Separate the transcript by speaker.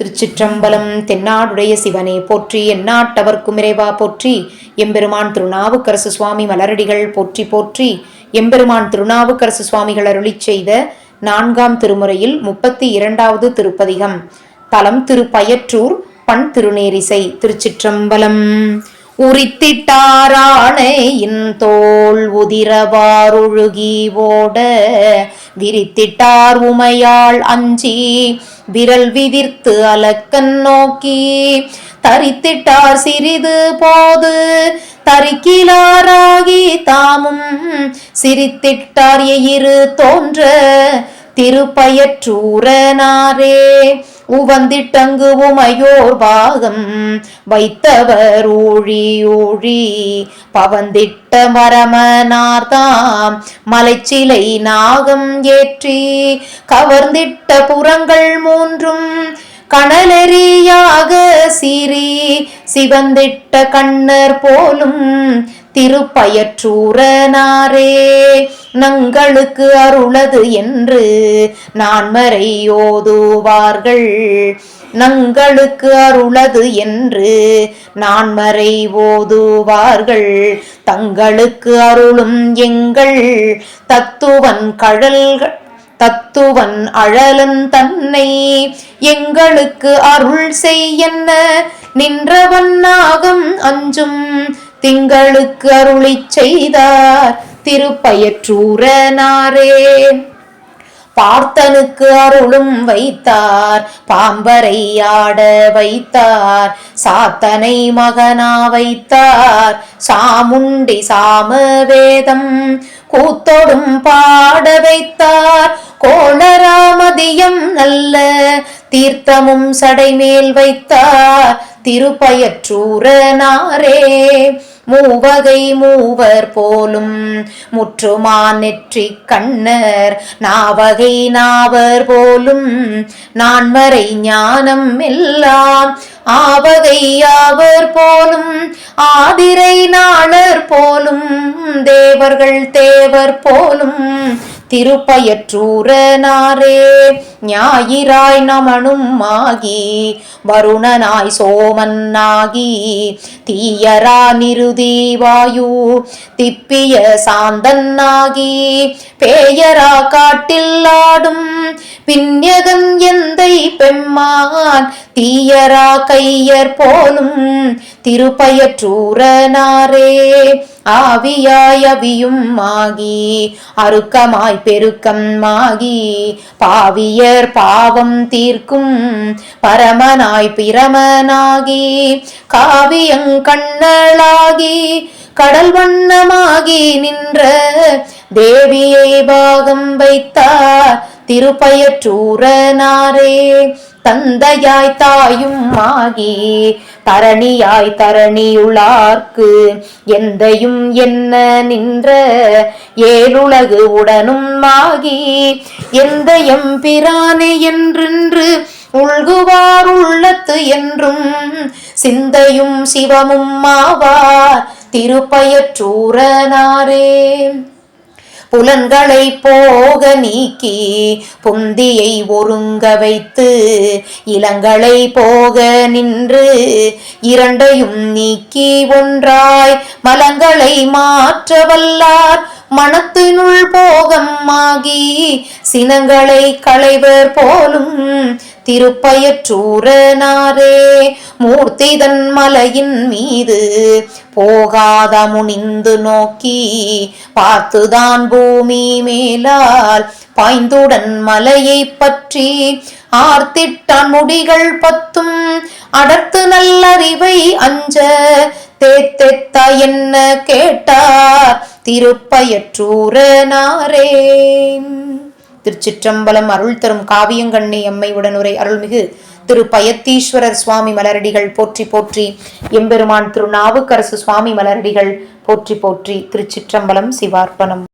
Speaker 1: திருச்சிற்றம்பலம் தென்னாடுடைய சிவனே போற்றி எந்நாட்டவர்க்கும் இறைவா போற்றி. எம்பெருமான் திருநாவுக்கரசு சுவாமி மலரடிகள் போற்றி போற்றி. எம்பெருமான் திருநாவுக்கரசு சுவாமிகள் அருளிச் செய்த நான்காம் திருமுறையில் முப்பத்தி இரண்டாவது திருப்பதிகம். தலம் திருப்பயற்றூர் பண் திருநேரிசை திருச்சிற்றம்பலம். உரித்திட்டாராணையின் தோல் உதிரவாரொழுகி ஓட விரித்திட்டார் உமையாள் அஞ்சி விரல் விதிர்த்து அலக்கன் நோக்கி தரித்திட்டார் சிறிது போது தரிக்கிலாராகி தாமும் சிரித்திட்டார் எயிறு தோன்ற திருப்பயற்றூரனாரே. உவந்திட்டங்கு உமையோர் பாகம் வைத்தவர் ஊழி ஊழி பவந்திட்ட மரமனார்தாம் மலைச்சிலை நாகம் ஏற்றி கவர்ந்திட்ட புறங்கள் மூன்றும் கணலெறியாக சீறி சிவந்திட்ட கண்ணர் போலும் திருப்பயற்றூரனாரே. நங்களுக்கு அருளது என்று நான்மறை ஓதுவார்கள் நங்களுக்கு அருளது என்று நான்மறை ஓதுவார்கள் தங்களுக்கு அருளும் எங்கள் தத்துவன் கழல்கள் தத்துவன் அழலன் தன்னை எங்களுக்கு அருள் செய்யன்ன நின்றவன் நாகம் அஞ்சும். திங்களுக்கு அருளி செய்தார் திருப்பயற்றூரனாரே. பார்த்தனுக்கு அருளும் வைத்தார் பாம்பரை ஆட வைத்தார் சாத்தனை மகனா வைத்தார் சாமுண்டி சாமவேதம் கூத்தோடும் பாட வைத்தார் கோணராமதியம் நல்ல தீர்த்தமும் சடைமேல் வைத்தார் திருப்பயற்றூரனாரே. மூவகை மூவர் போலும். முற்றுமா நெற்றி கண்ணர் நாவகை நாவர் போலும். நான்மறை ஞானம் எல்லாம் ஆவகை யாவர் போலும். ஆதிரை நாளர் போலும். தேவர்கள் தேவர் போலும். திருப்பயற்றூரனாரே ஞாயிறாய் நமனும் ஆகி வருணனாய் சோமன்னாகி தீயரா நிருதி வாயு திப்பிய சாந்தன்னாகி பேயரா காட்டில் ஆடும் பின்யகன் எந்தை பெம்மான் தீயரா கையர் போலும் திருப்பயற்றூரனாரே. ஆவியாயவியும் மாகி அருக்கமாய் பெருக்கம் மாகி பாவியர் பாவம் தீர்க்கும் பரமனாய் பிரமனாகி காவியங்கண்ணளாகி கடல் வண்ணமாகி நின்ற தேவியை பாகம் வைத்தார் திருப்பயற்றூரனாரே தந்தையாய் தாயும் ஆகி தரணியாய் தரணியுளார்க்கு எந்தையும் என்ன நின்ற ஏழுலகு உடனும் ஆகி எந்த பிரானே என்றென்று உள்குவார் உள்ளத்து என்றும் சிந்தையும் சிவமும் ஆவார் திருப்பயற்றூரனாரே. புலன்களை போக நீக்கி புந்தியை ஒருங்க வைத்து இளங்களை போக நின்று இரண்டையும் நீக்கி ஒன்றாய் மலங்களை மாற்ற வல்லார் மனத்தினுள் போகமாகி சினங்களை களைவர் போலும் திருப்பயற்றூரனாரே. மூர்த்திதன் மலையின் மீது போகாத முனிந்து நோக்கி பார்த்துதான் பூமி மேலால் பாய்ந்துடன் மலையை பற்றி ஆர்த்திட்டான் முடிகள் பத்தும். அடர்த்து நல்லறிவை அஞ்ச தேத்தெத்த என்ன கேட்டார் திருப்பயற்றூரனாரே. திருச்சிற்றம்பலம் அருள் தரும் காவியங்கண்ணி எம்மை உடனுரை அருள்மிகு திரு பயத்தீஸ்வரர் சுவாமி மலரடிகள் போற்றி போற்றி. எம்பெருமான் திரு நாவுக்கரசு சுவாமி மலரடிகள் போற்றி போற்றி. திருச்சிற்றம்பலம் சிவார்ப்பணம்.